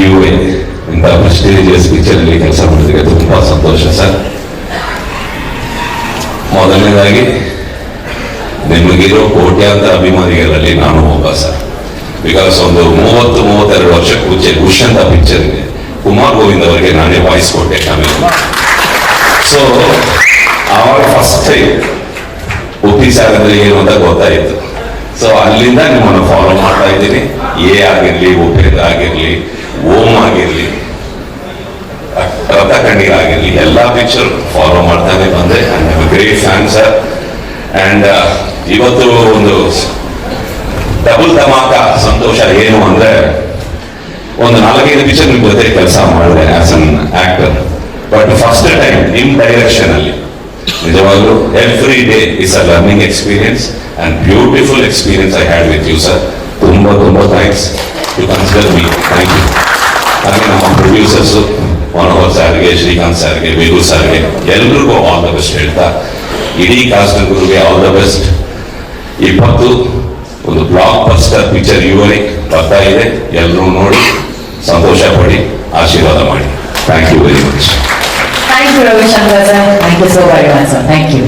You ಎ ಇಂಥ prestigious ಪಿಕ್ಚರಲ್ಲಿ ಕೆಲಸ ಮಾಡೋದಕ್ಕೆ ತುಂಬ ಸಂತೋಷ ಸರ್. ಮೊದಲನೇದಾಗಿ, ನಿಮಗಿರೋ ಕೋಟ್ಯಾಂತರ ಅಭಿಮಾನಿಗಳಲ್ಲಿ ನಾನು ಒಬ್ಬ ಸರ್. ಬಿಕಾಸ್ ಒಂದು ಮೂವತ್ತು, ಮೂವತ್ತೆರಡು ವರ್ಷಕ್ಕೆ ಮುಂಚೆ ಖುಷ್ ಅಂತ ಇದೆ. ಕುಮಾರ್ ಗೋವಿಂದ್ ಅವರಿಗೆ ನಾನೇ ವಾಯ್ಸ್ ಕೊಟ್ಟೆ ಆಮೇಲೆ ಸೊ ಆವಾಗ ಫಸ್ಟ್ ಉಪ್ಪಿ ಸಾರ್ ಅಂದ್ರೆ ಏನು ಅಂತ ಗೊತ್ತಾಯಿತು ಸೊ ಅಲ್ಲಿಂದ ನಿಮ್ಮನ್ನು ಫಾಲೋ ಮಾಡ್ತಾ ಇದ್ದೀನಿ. ಎ ಆಗಿರಲಿ ಉಪೇಂದ್ರ ಆಗಿರ್ಲಿ ಓಂ ಆಗಿರ್ಲಿ ರಥ ಕಣ್ಣೀರ್ ಆಗಿರ್ಲಿ ಎಲ್ಲಾ ಪಿಕ್ಚರ್ ಫಾಲೋ ಮಾಡ್ತಾನೆ ಬಂದೆ ಗ್ರೇಟ್ ಫ್ಯಾನ್ ಸರ್ ಅಂಡ್ ಇವತ್ತು ಒಂದು ಡಬಲ್ ಧಮಾಕ ಸಂತೋಷ ಏನು ಅಂದ್ರೆ, ಒಂದು ನಾಲ್ಕೈದು ಪಿಕ್ಚರ್ ನಿಮ್ ಜೊತೆ ಕೆಲಸ ಮಾಡಿದೆ as an actor but first time ನಿಮ್ ಡೈರೆಕ್ಷನ್ ಅಲ್ಲಿ. ನಿಜವಾಗ್ಲೂ every day is a learning experience and beautiful experience I had with you sir ತುಂಬಾ ತುಂಬಾ thanks you consider me thank you ಹಾಗೆ ನಮ್ಮ ಪ್ರೊಡ್ಯೂಸರ್ಸ್ ಮನೋಹರ್ ಸಾರಿಗೆ ಶ್ರೀಕಾಂತ್ ಸಾರಿಗೆ ಬೇಗು ಸಾರಿಗೆ ಎಲ್ರಿಗೂ ಆಲ್ ದ ಬೆಸ್ಟ್ ಹೇಳ್ತಾ ಇಡೀ ಕಾಸ್ಟ್ ಗುರುಗೆ ಆಲ್ ದ ಬೆಸ್ಟ್ ಇಪ್ಪತ್ತು ಒಂದು ಬ್ಲಾಕ್ ಬಸ್ಟರ್ ಪಿಕ್ಚರ್ ಇವರೇ ಬರ್ತಾ ಇದೆ ಎಲ್ಲರೂ ನೋಡಿ ಸಂತೋಷ ಪಡಿ ಆಶೀರ್ವಾದ ಮಾಡಿ thank you very much thank you Ravishankar sir thank you so very much, sir. Thank you.